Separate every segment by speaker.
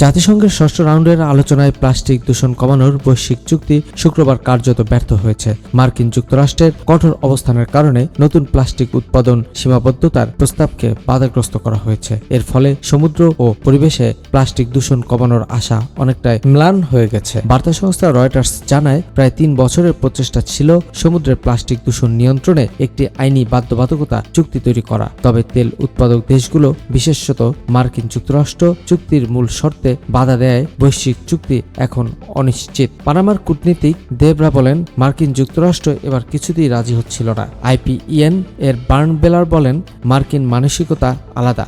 Speaker 1: জাতিসংঘের ষষ্ঠ রাউন্ডের আলোচনায় প্লাস্টিক দূষণ কমানোর বৈশ্বিক চুক্তি শুক্রবার কার্যত ব্যর্থ হয়েছে। মার্কিন যুক্তরাষ্ট্রের কঠোর অবস্থানের কারণে নতুন প্লাস্টিক উৎপাদন সীমাবদ্ধতার প্রস্তাবকে বাধাগ্রস্ত করা হয়েছে। এর ফলে সমুদ্র ও পরিবেশে প্লাস্টিক দূষণ কমানোর আশা অনেকটাই ম্লান হয়ে গেছে। বার্তা সংস্থা রয়টার্স জানায়, প্রায় তিন বছরের প্রচেষ্টা ছিল সমুদ্রের প্লাস্টিক দূষণ নিয়ন্ত্রণে একটি আইনি বাধ্যবাধকতা চুক্তি তৈরি করা। তবে তেল উৎপাদক দেশগুলো, বিশেষত মার্কিন যুক্তরাষ্ট্র, চুক্তির মূল শর্তে বাধা দেয় বৈশ্বিক চুক্তি এখন অনিশ্চিত। পানামার কূটনীতিক দেবরা বলেন, মার্কিন যুক্তরাষ্ট্র এবার কিছুতেই রাজি হচ্ছিল না। আইপিইএন এর বার্ন বেলার বলেন, মার্কিন মানসিকতা আলাদা।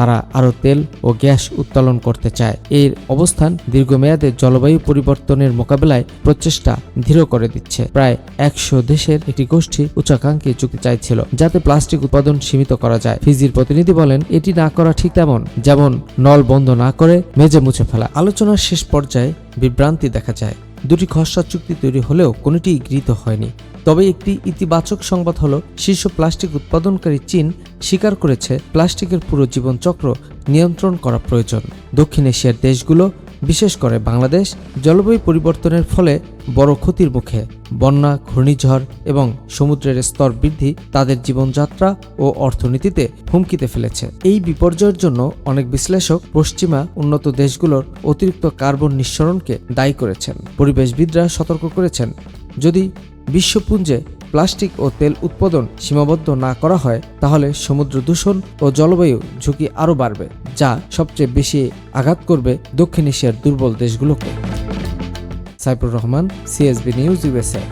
Speaker 1: তারা আরও তেল ও গ্যাস উত্তোলন করতে চায়। এর অবস্থান দীর্ঘমেয়াদে জলবায়ু পরিবর্তনের মোকাবেলায় প্রচেষ্টা ধীর করে দিচ্ছে। প্রায় একশো দেশের একটি গোষ্ঠী উচ্চাকাঙ্ক্ষী চুক্তি চাইছিল, যাতে প্লাস্টিক উৎপাদন সীমিত করা যায়। ফিজির প্রতিনিধি বলেন, এটি না করা ঠিক তেমন, যেমন নল বন্ধ না করে মেজে মুছে ফেলা। আলোচনার শেষ পর্যায়ে বিভ্রান্তি দেখা যায়। দুটি খসড়া চুক্তি তৈরি হলেও কোনোটি গৃহীত হয়নি। তবে একটি ইতিবাচক সংবাদ হল, শীর্ষ প্লাস্টিক উৎপাদনকারী চীন স্বীকার করেছে, প্লাস্টিকের পুরো জীবনচক্র নিয়ন্ত্রণ করা প্রয়োজন। দক্ষিণ এশিয়ার দেশগুলো বিশেষ করে বাংলাদেশ জলবায়ু পরিবর্তনের ফলে বড় ক্ষতির মুখে বন্যা, ঘূর্ণিঝড় এবং সমুদ্রের স্তর বৃদ্ধি তাদের জীবনযাত্রা ও অর্থনীতিতে হুমকিতে ফেলেছে। এই বিপর্যয়ের জন্য অনেক বিশ্লেষক পশ্চিমা উন্নত দেশগুলোর অতিরিক্ত কার্বন নিঃসরণকে দায়ী করেছেন। পরিবেশবিদরা সতর্ক করেছেন, যদি বিশ্বপুঞ্জে প্লাস্টিক ও তেল উৎপাদন সীমাবদ্ধ না করা হয়, তাহলে সমুদ্র দূষণ ও জলবায়ু ঝুঁকি আরও বাড়বে, যা সবচেয়ে বেশি আঘাত করবে দক্ষিণ এশিয়ার দুর্বল দেশগুলোকে। Saifur Rahman, CSB news USA